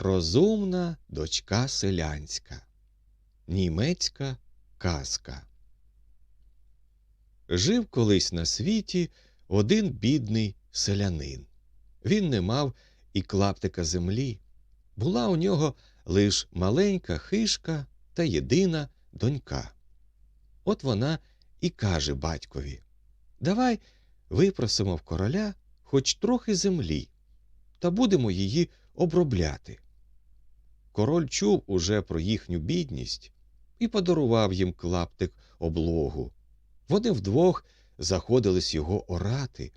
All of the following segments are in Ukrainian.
Розумна дочка селянська. Німецька казка. Жив колись на світі один бідний селянин. Він не мав і клаптика землі. Була у нього лиш маленька хишка та єдина донька. От вона і каже батькові Давай випросимо в короля хоч трохи землі, та будемо її обробляти. Король чув уже про їхню бідність і подарував їм клаптик облогу. Вони вдвох заходились його орати,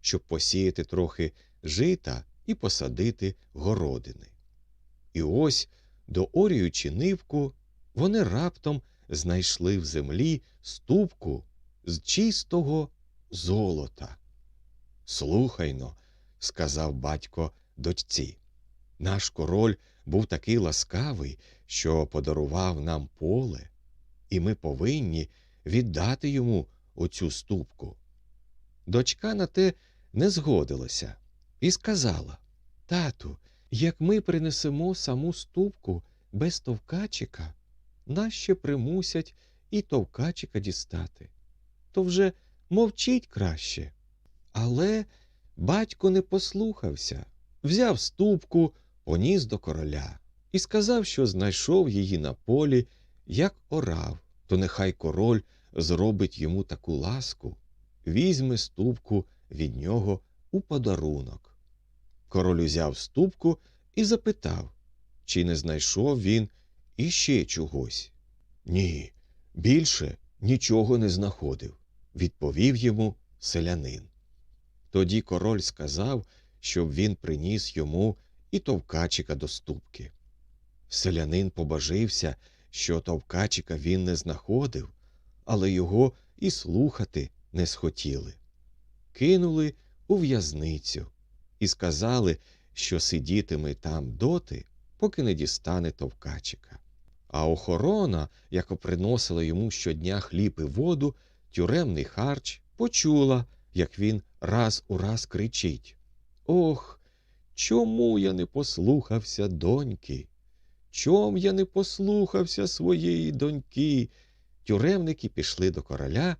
щоб посіяти трохи жита і посадити городини. І ось, доорюючи нивку, вони раптом знайшли в землі ступку з чистого золота. Слухайно, сказав батько дочці. Наш король був такий ласкавий, що подарував нам поле, і ми повинні віддати йому оцю ступку. Дочка на те не згодилася і сказала Тату, як ми принесемо саму ступку без товкачика, нас ще примусять і товкачика дістати. То вже мовчіть краще. Але батько не послухався, взяв ступку, поніс до короля і сказав, що знайшов її на полі, як орав, то нехай король зробить йому таку ласку, візьме ступку від нього у подарунок. Король узяв ступку і запитав, чи не знайшов він іще чогось. Ні, більше нічого не знаходив, відповів йому селянин. Тоді король сказав, щоб він приніс йому і товкачика до ступки. Селянин побожився, що товкачика він не знаходив, але його і слухати не схотіли. Кинули у в'язницю і сказали, що сидітиме там доти, поки не дістане товкачика. А охорона, яка приносила йому щодня хліб і воду, тюремний харч, почула, як він раз у раз кричить Ох, чому я не послухався доньки? Чом я не послухався своєї доньки? Тюремники пішли до короля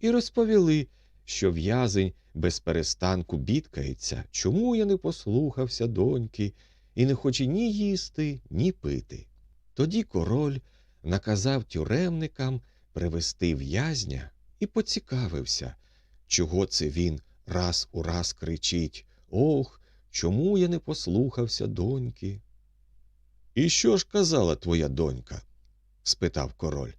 і розповіли, що в'язень без перестанку бідкається, чому я не послухався доньки і не хоче ні їсти, ні пити. Тоді король наказав тюремникам привести в'язня і поцікавився, чого це він раз у раз кричить Ох, чому я не послухався доньки? І що ж казала твоя донька? спитав король.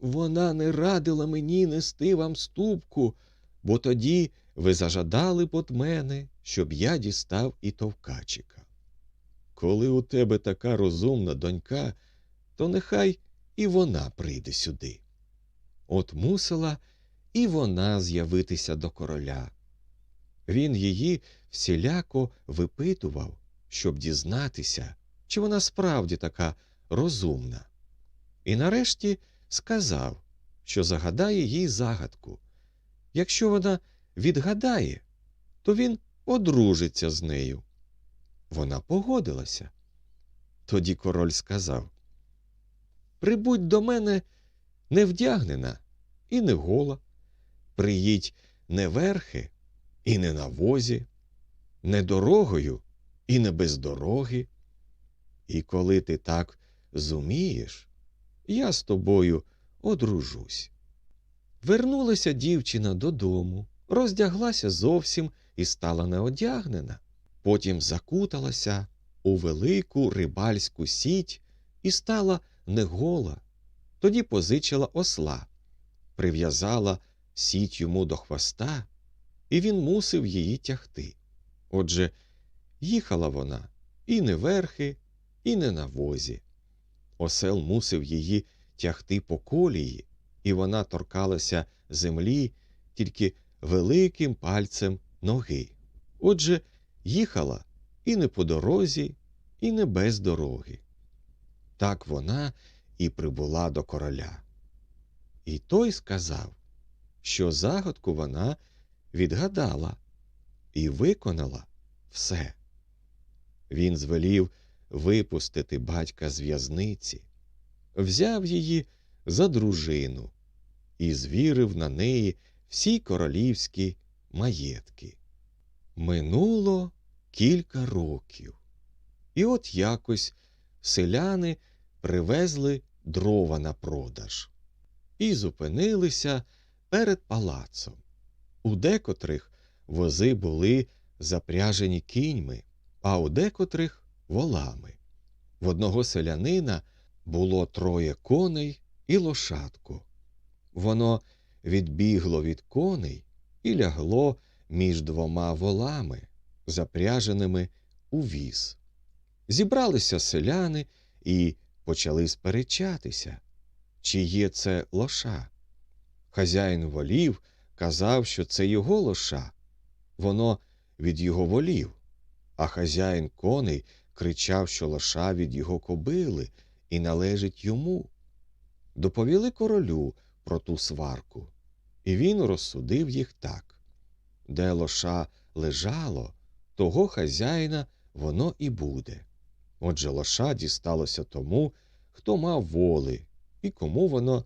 Вона не радила мені нести вам ступку, бо тоді ви зажадали от мене, щоб я дістав і товкачика. Коли у тебе така розумна донька, то нехай і вона прийде сюди. От мусила і вона з'явитися до короля. Він її всіляко випитував, щоб дізнатися, чи вона справді така розумна. І нарешті сказав, що загадає їй загадку. Якщо вона відгадає, то він одружиться з нею. Вона погодилася. Тоді король сказав Прибудь до мене не вдягнена і не гола, приїдь не верхи і не на возі, не дорогою і не без дороги. І коли ти так зумієш, я з тобою одружусь. Вернулася дівчина додому, роздяглася зовсім і стала неодягнена. Потім закуталася у велику рибальську сіть і стала негола. Тоді позичила осла, прив'язала сіть йому до хвоста, і він мусив її тягти. Отже, їхала вона і не верхи, і не на возі. Осел мусив її тягти по колії, і вона торкалася землі тільки великим пальцем ноги. Отже, їхала і не по дорозі, і не без дороги. Так вона і прибула до короля. І той сказав, що загадку вона відгадала і виконала все. Він звелів випустити батька з в'язниці, взяв її за дружину і звірив на неї всі королівські маєтки. Минуло кілька років, і от якось селяни привезли дрова на продаж і зупинилися перед палацом. У декотрих вози були запряжені кіньми, а у декотрих волами. В одного селянина було троє коней і лошадку. Воно відбігло від коней і лягло між двома волами, запряженими у віз. Зібралися селяни і почали сперечатися, чи є це лоша. Хазяїн волів казав, що це його лоша, воно від його волів, а хазяїн коней кричав, що лоша від його кобили і належить йому. Доповіли королю про ту сварку, і він розсудив їх так де лоша лежало, того хазяїна воно і буде. Отже, лоша дісталося тому, хто мав воли і кому воно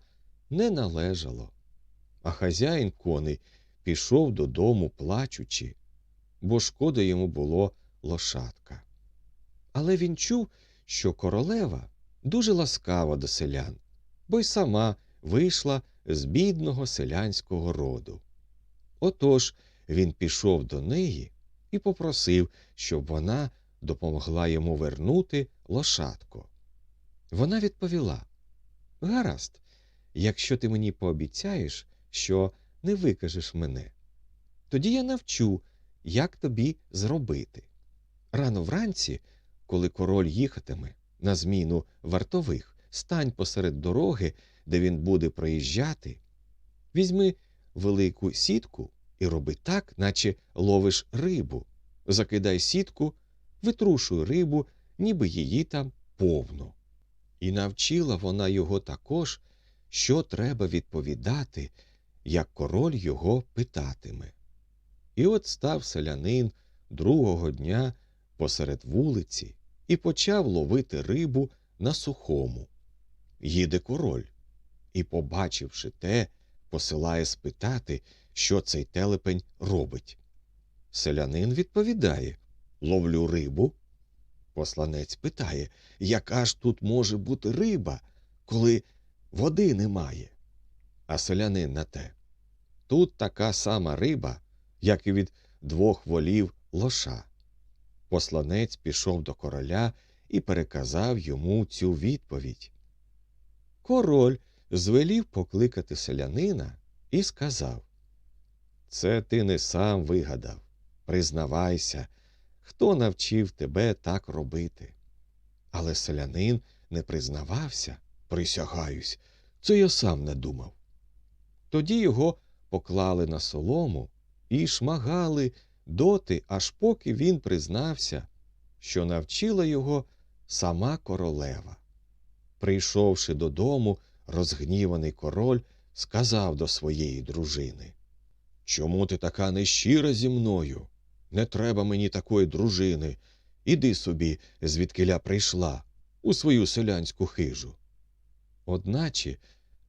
не належало. А хазяїн коней пішов додому, плачучи, бо шкода йому було лошадка. Але він чув, що королева дуже ласкава до селян, бо й сама вийшла з бідного селянського роду. Отож він пішов до неї і попросив, щоб вона допомогла йому вернути лошадку. Вона відповіла Гаразд, якщо ти мені пообіцяєш, що не викажеш мене, тоді я навчу, як тобі зробити. Рано вранці, коли король їхатиме на зміну вартових, стань посеред дороги, де він буде проїжджати, візьми велику сітку і роби так, наче ловиш рибу. Закидай сітку, витрушуй рибу, ніби її там повно. І навчила вона його також, що треба відповідати, як король його питатиме. І от став селянин другого дня посеред вулиці і почав ловити рибу на сухому. Їде король і, побачивши те, посилає спитати, що цей телепень робить. Селянин відповідає Ловлю рибу. Посланець питає, яка ж тут може бути риба, коли води немає? А селянин на те. Тут така сама риба, як і від двох волів лоша. Посланець пішов до короля і переказав йому цю відповідь. Король звелів покликати селянина і сказав Це ти не сам вигадав. Признавайся, хто навчив тебе так робити. Але селянин не признавався, присягаюсь, це я сам не думав. Тоді його поклали на солому і шмагали доти, аж поки він признався, що навчила його сама королева. Прийшовши додому, розгніваний король сказав до своєї дружини Чому ти така нещира зі мною? Не треба мені такої дружини. Іди собі, звідкиля прийшла, у свою селянську хижу. Одначе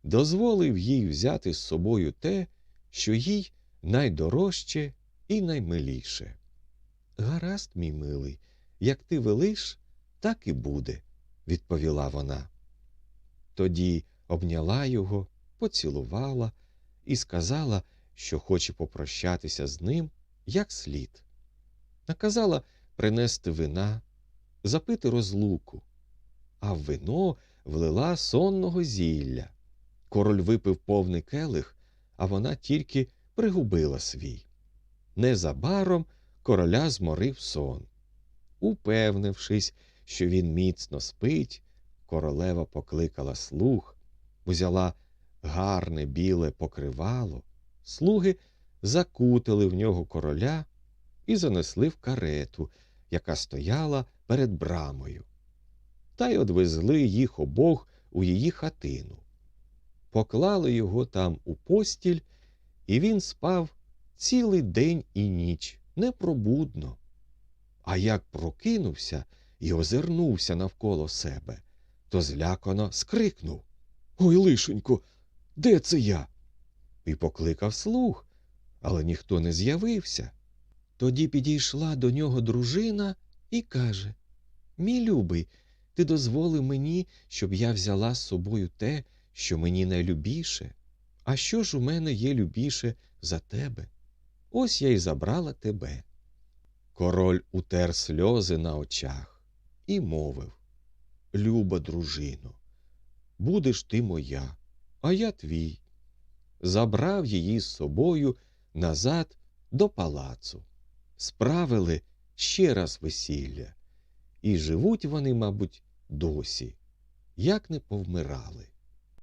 дозволив їй взяти з собою те, що їй найдорожче і наймиліше. Гаразд, мій милий, як ти велиш, так і буде, відповіла вона. Тоді обняла його, поцілувала і сказала, що хоче попрощатися з ним як слід. Наказала принести вина, запити розлуку, а в вино влила сонного зілля. Король випив повний келих, а вона тільки пригубила свій. Незабаром короля зморив сон. Упевнившись, що він міцно спить, королева покликала слуг, взяла гарне біле покривало, слуги закутали в нього короля і занесли в карету, яка стояла перед брамою, та й одвезли їх обох у її хатину. Поклали його там у постіль, і він спав цілий день і ніч непробудно. А як прокинувся, і озирнувся навколо себе, то злякано скрикнув Ой, лишенько, де це я? І покликав слуг, але ніхто не з'явився. Тоді підійшла до нього дружина і каже Мій любий, ти дозволив мені, щоб я взяла з собою те, що мені найлюбіше. А що ж у мене є любіше за тебе? Ось я й забрала тебе. Король утер сльози на очах і мовив Люба дружино, будеш ти моя, а я твій. Забрав її з собою назад до палацу. Справили ще раз весілля, і живуть вони, мабуть, досі, як не повмирали.